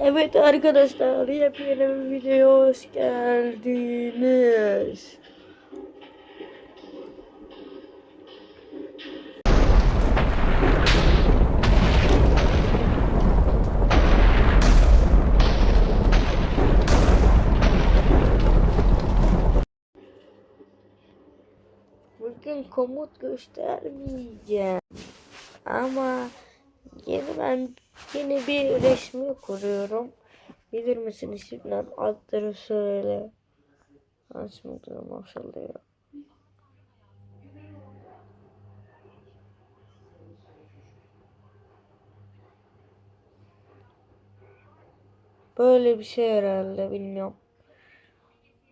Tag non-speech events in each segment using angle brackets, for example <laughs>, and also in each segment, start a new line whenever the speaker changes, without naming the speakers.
Evet arkadaşlar yepyeni bir videoya hoş geldiniz. Bugün komut göstermeyeceğim. Ama yeni ben yeni bir resmi kuruyorum. Bilir misiniz şimdi adları söyle. Nasıl ya. Böyle bir şey herhalde bilmiyorum.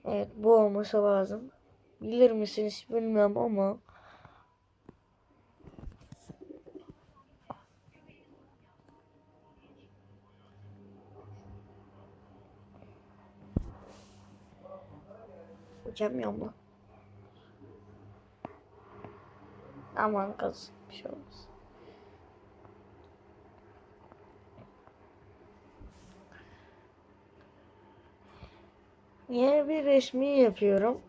Evet bu olması lazım. Bilir misiniz bilmiyorum ama Uçamıyorum lan. Aman kız bir şey olmaz. Yeni bir resmi yapıyorum.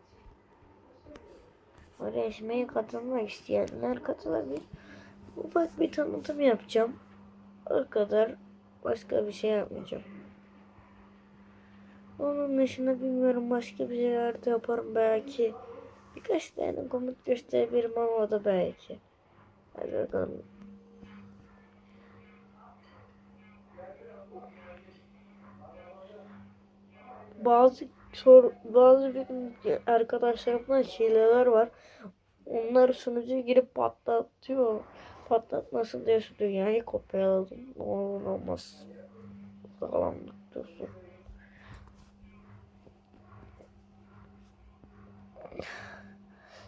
O resmiye katılmak isteyenler katılabilir. Ufak bir tanıtım yapacağım. O kadar başka bir şey yapmayacağım. Onun dışında bilmiyorum başka bir şeyler de yaparım belki. Birkaç tane komut gösterebilirim ama o da belki. Hadi bakalım. Bazı sor, bazı benim arkadaşlarımdan şeyler var. Onlar sunucuya girip patlatıyor. Patlatmasın diye şu dünyayı kopyaladım. Olur olmaz. Sağlamlık dursun.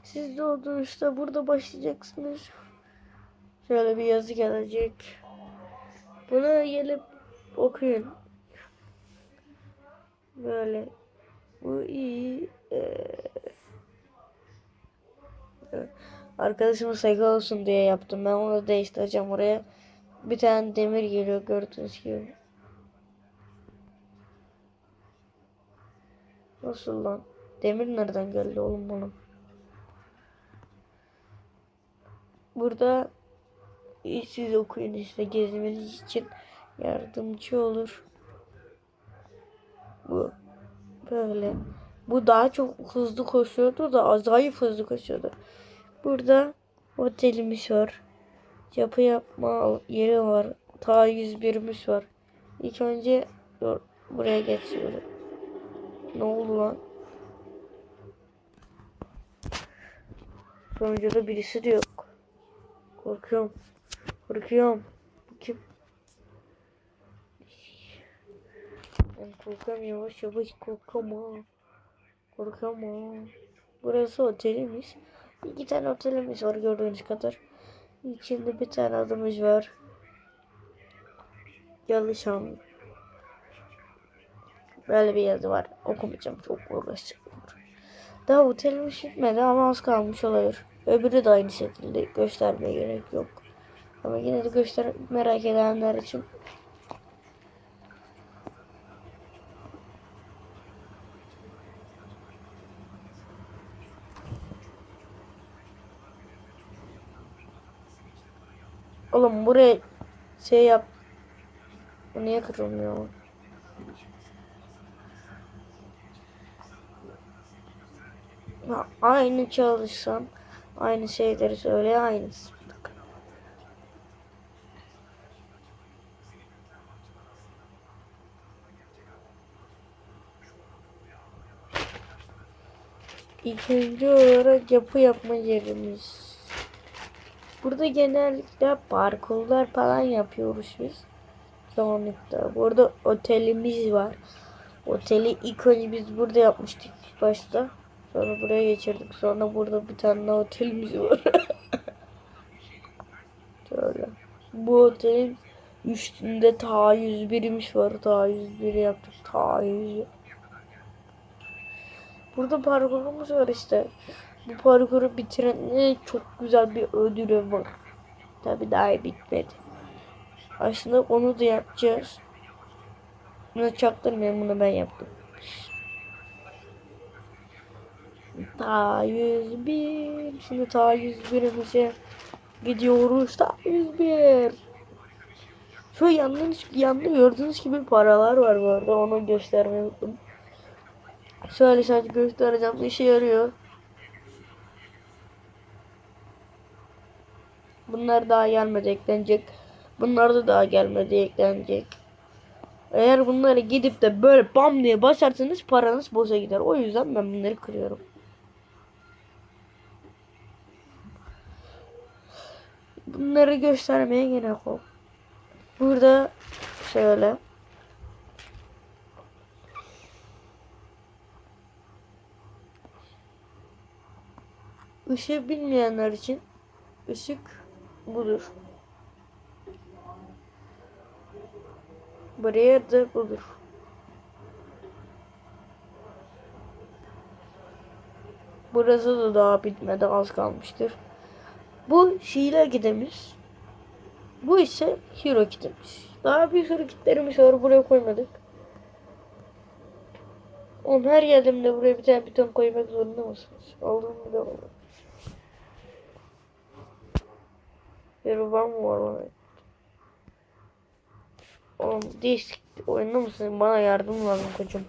Siz doğduğunuzda burada başlayacaksınız. Şöyle bir yazı gelecek. Bunu gelip okuyun. Böyle. Bu iyi. Ee, Arkadaşıma saygı olsun diye yaptım. Ben onu değiştireceğim oraya. Bir tane demir geliyor gördüğünüz gibi. Nasıl lan? Demir nereden geldi oğlum bunun? Burada siz okuyun işte gezmeniz için yardımcı olur. Bu böyle. Bu daha çok hızlı koşuyordu da acayip hızlı koşuyordu. Burada otelimiz var. Yapı yapma yeri var. Ta 101'imiz var. İlk önce buraya geçiyorum. Ne oldu lan? Sonuncuda birisi de yok. Korkuyorum. Korkuyorum. Bu kim? Ben korkuyorum yavaş yavaş korkuyorum. Korkuyorum. Burası otelimiz. İki tane otelimiz var gördüğünüz kadar. İçinde bir tane adımız var. Anladım. Böyle bir yazı var. Okumayacağım. Çok uğraşacağım. Daha otelimiz bitmedi ama az kalmış olabilir. Öbürü de aynı şekilde göstermeye gerek yok. Ama yine de göster merak edenler için Oğlum buraya şey yap. Bu niye kırılmıyor? Ha, aynı çalışsam aynı şeyleri söyle aynısı. İkinci olarak yapı yapma yerimiz. Burada genellikle parkurlar falan yapıyoruz biz. Çoğunlukla. Burada otelimiz var. Oteli ilk önce biz burada yapmıştık başta. Sonra buraya geçirdik. Sonra burada bir tane otelimiz var. <laughs> Şöyle. Bu otelin üstünde ta 101'imiz var. Ta 101 yaptık. Ta 100. Burada parkurumuz var işte. Bu parkuru bitirene çok güzel bir ödülü var. Tabi daha bitmedi. Aslında onu da yapacağız. Bunu çaktırmayın bunu ben yaptım. Ta 101. Şimdi ta 101'imize gidiyoruz. Ta 101. Şu yalnız yanda gördüğünüz gibi paralar var bu arada. Onu göstermeyi unuttum. Şöyle sadece göstereceğim. İşe yarıyor. Bunlar daha gelmedi eklenecek. Bunlar da daha gelmedi eklenecek. Eğer bunları gidip de böyle bam diye basarsanız paranız boşa gider. O yüzden ben bunları kırıyorum. Bunları göstermeye gerek yok. Burada şöyle. Işığı bilmeyenler için ışık budur. Bariyer de budur. Burası da daha bitmedi az kalmıştır. Bu Şile kitimiz. Bu ise Hero kitimiz. Daha bir sürü kitlerimiz var buraya koymadık. Oğlum her geldiğimde buraya bir tane piton koymak zorunda mısınız? Aldığım. Bir babam mı var bana? Oğlum disk oyunda mısın? Bana yardım lazım koçum.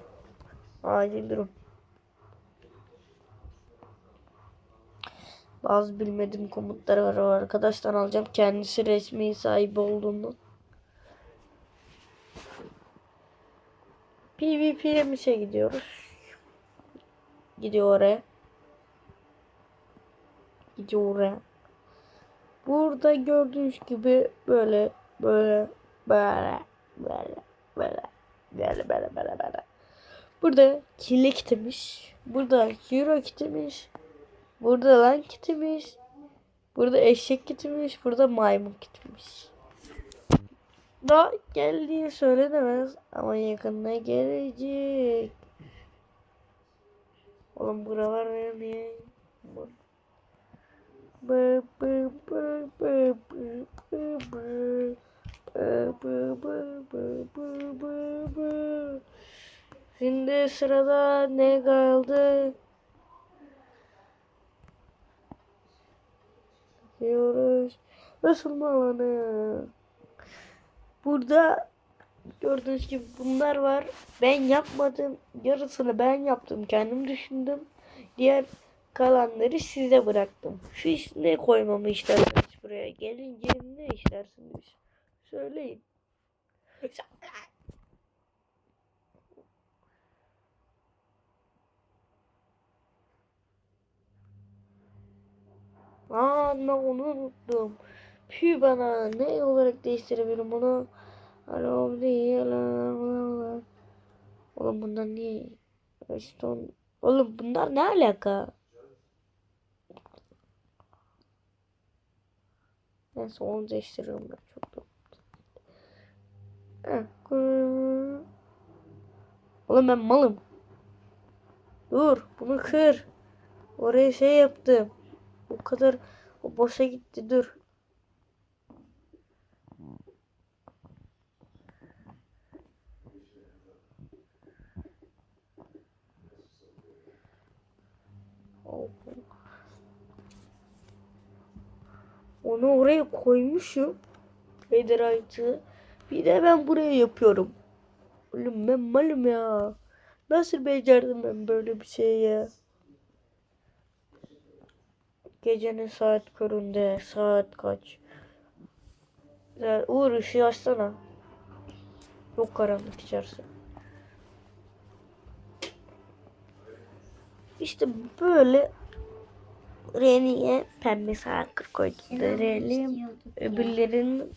Acil durum. Bazı bilmediğim komutları var o arkadaştan alacağım. Kendisi resmi sahibi olduğundan. PvP'ye mi şey gidiyoruz? Gidiyor oraya. Gidiyor oraya. Burada gördüğünüz gibi böyle böyle böyle böyle böyle böyle böyle böyle böyle. Burada kile kitmiş. Burada hero kitmiş. Burada lan kitmiş. Burada eşek kitmiş. Burada maymun kitmiş. Daha geldiği söylenemez ama yakında gelecek. Oğlum buralar ne bı. Bı bı bı bı bı bı bı. Şimdi sırada ne kaldı? Diyoruz. Nasıl alanı? Burada gördüğünüz gibi bunlar var. Ben yapmadım. Yarısını ben yaptım. Kendim düşündüm. Diğer kalanları size bıraktım. Şu ne koymamı isterseniz buraya. Gelince ne istersiniz? Söyleyin. Aa ben onu unuttum. Pü bana ne olarak değiştirebilirim bunu? Alo değil. Oğlum bunlar niye? Stone. Oğlum bunlar ne alaka? Neyse onu değiştiriyorum ben çok da. Oğlum ben malım. Dur bunu kır. Oraya şey yaptım. O kadar o boşa gitti dur. Onu oraya koymuşum. Federal'ı. Bir de ben buraya yapıyorum. Oğlum ben malım ya. Nasıl becerdim ben böyle bir şey ya? Gecenin saat köründe saat kaç? Ya Uğur ışığı açsana. Çok karanlık içerisi. İşte böyle Reni'ye pembe sarkır koydum. Reni öbürlerinin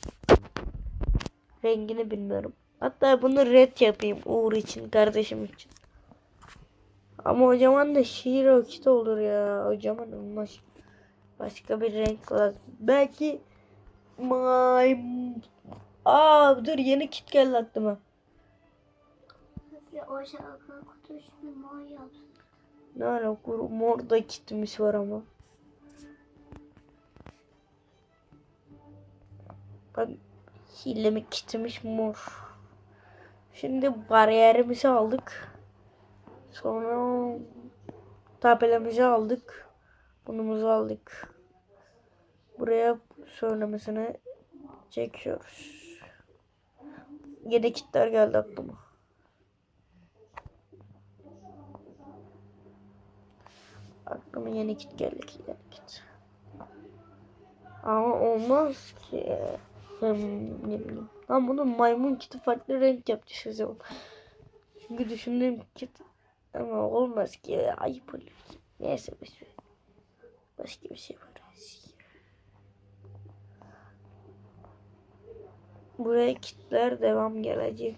rengini bilmiyorum. Hatta bunu red yapayım Uğur için kardeşim için. Ama o zaman da şiir okit olur ya. O zaman olmaz. Başka bir renk lazım. Belki may Aa dur yeni kit geldi aklıma.
O şarkı kutusunu mor yapsın.
Ne alaka mor da kitimiz var ama. Bak hilemi kitmiş mor. Şimdi bariyerimizi aldık. Sonra tabelamizi aldık. Bunumuzu aldık. Buraya söylemesini çekiyoruz. Yeni kitler geldi aklıma. Aklıma yeni kit geldi ki yeni kit. Ama olmaz ki. Hmm, ne bunun maymun kiti farklı renk o zaman. Çünkü düşündüğüm kit ama olmaz ki ayıp olur. Neyse bir şey. Başka bir şey var. Buraya kitler devam gelecek.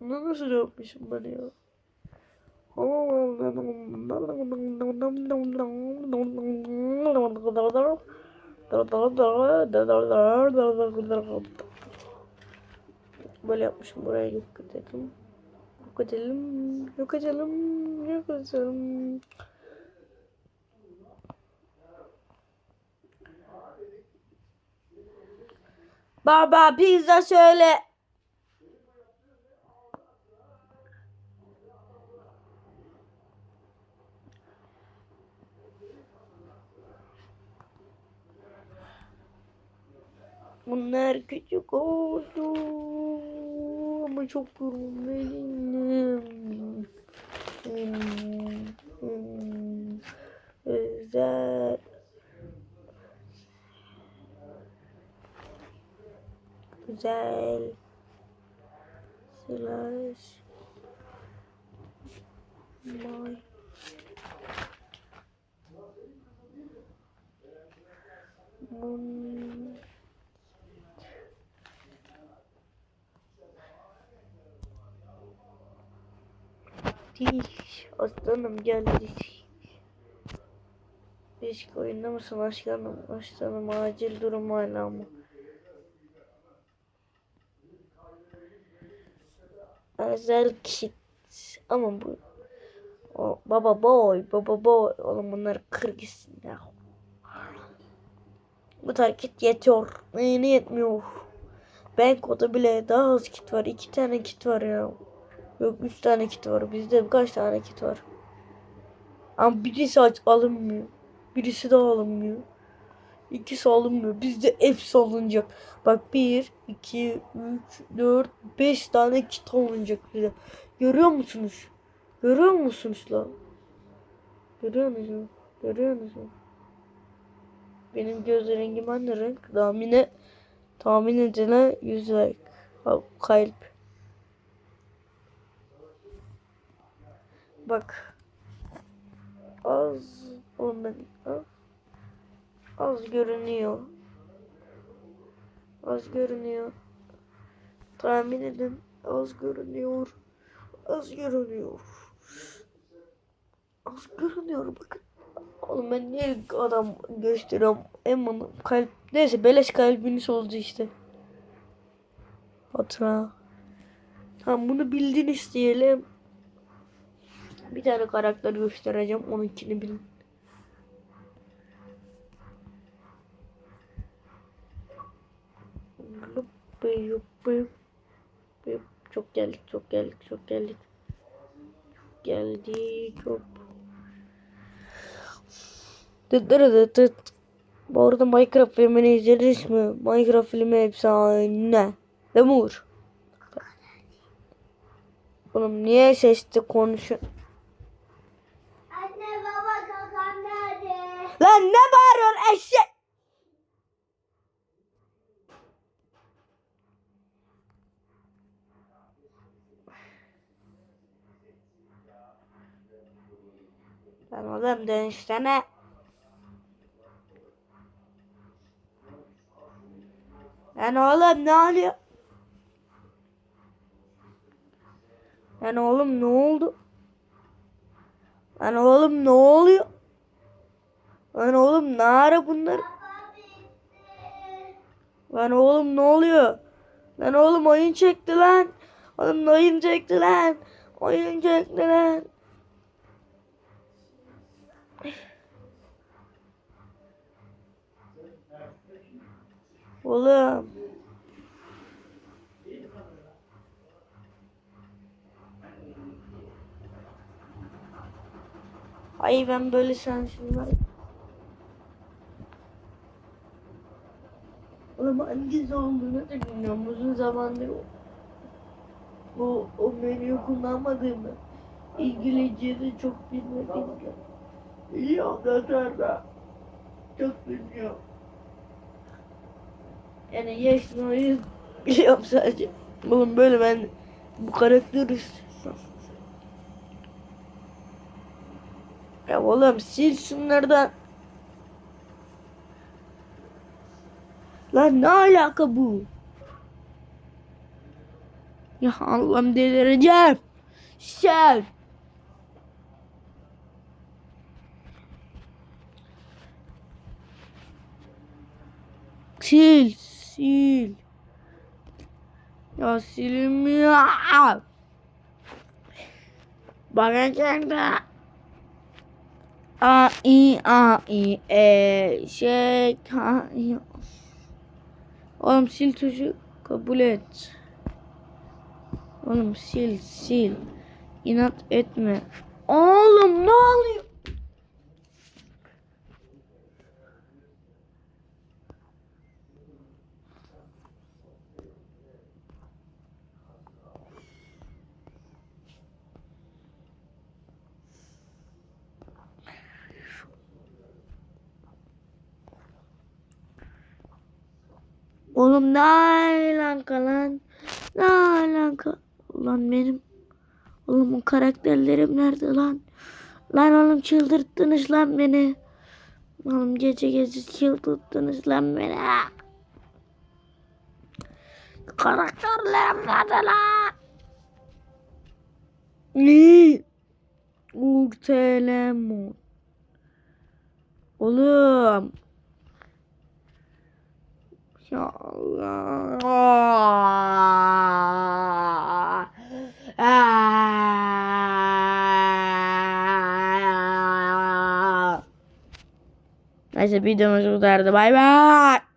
Bunu nasıl yapmışım ben ya? Böyle yapmışım buraya yok edelim. Yok edelim. Yok edelim. Yok edelim. Baba pizza söyle. Bunlar küçük oldu. Ama çok hmm. Özel. Güzel. Slash. My. Mun. Diş. Aslanım gel diş. Diş oyunda mısın aslanım? Aslanım acil durum hala mı? Özel kit. Ama bu o, baba boy, baba boy. Oğlum bunları kır gitsin ya. Bu tarz kit yetiyor. Neyine yetmiyor. Banko'da bile daha az kit var. iki tane kit var ya. Yok üç tane kit var. Bizde kaç tane kit var? Ama birisi aç alınmıyor. Birisi daha alınmıyor. İkisi alınmıyor. Bizde hepsi alınacak. Bak 1, 2, 3, 4, 5 tane kit alınacak bize. Görüyor musunuz? Görüyor musunuz lan? Görüyor musunuz? Görüyor musunuz? Benim göz rengim aynı renk. Tahmine tahmin edene 100 like. Al, Kalp. Bak. Az. Ben az. Az görünüyor. Az görünüyor. Tahmin edin. Az görünüyor. Az görünüyor. Az görünüyor bakın. Oğlum ben niye adam gösteriyorum? Emman'ın kalp. Neyse beleş kalbiniz oldu işte. Hatıra. Tamam bunu bildiniz diyelim. Bir tane karakter göstereceğim. Onunkini bilin. Çok geldik, çok geldik, çok geldik. Çok geldik, çok. Dıt dıt dıt dıt. Bu arada Minecraft filmini izlediniz mi? Minecraft filmi efsane. Uğur? Oğlum niye sesli konuşuyor?
Anne baba kakam nerede?
Lan ne bağırıyorsun eşek? Lan oğlum dönüşsene. Lan oğlum ne oluyor? Lan oğlum ne oldu? Lan oğlum ne oluyor? Lan oğlum ne ara bunlar? Lan oğlum ne oluyor? Lan oğlum oyun çekti lan. Oğlum oyun çekti lan. Oyun çekti lan. Oğlum. Ay ben böyle sensin var. Oğlum hangisi olduğunu da bilmiyorum. Uzun zamandır o, o, menüyü kullanmadığımı İngilizce'de çok bilmediğim için. Biliyorum da çok bilmiyorum. Yani yes biliyorum sadece. Oğlum böyle ben bu karakteri Ya oğlum sil şunlardan. Lan ne alaka bu? Ya Allah'ım delireceğim. Şer. Sil, sil. Ya silmiyor. Bakacak da. A i a i e şey ha i. Oğlum sil tuşu kabul et. Oğlum sil sil. İnat etme. Oğlum ne oluyor? Oğlum ne alaka lan? Ne alaka? Ulan benim. Oğlum o karakterlerim nerede lan? Lan oğlum çıldırttınız lan beni. Oğlum gece gece çıldırttınız lan beni. Karakterlerim nerede lan? Ne? Urtelemon. Oğlum. Ya Allah. Neyse videomuz bu kadardı. Bay bay.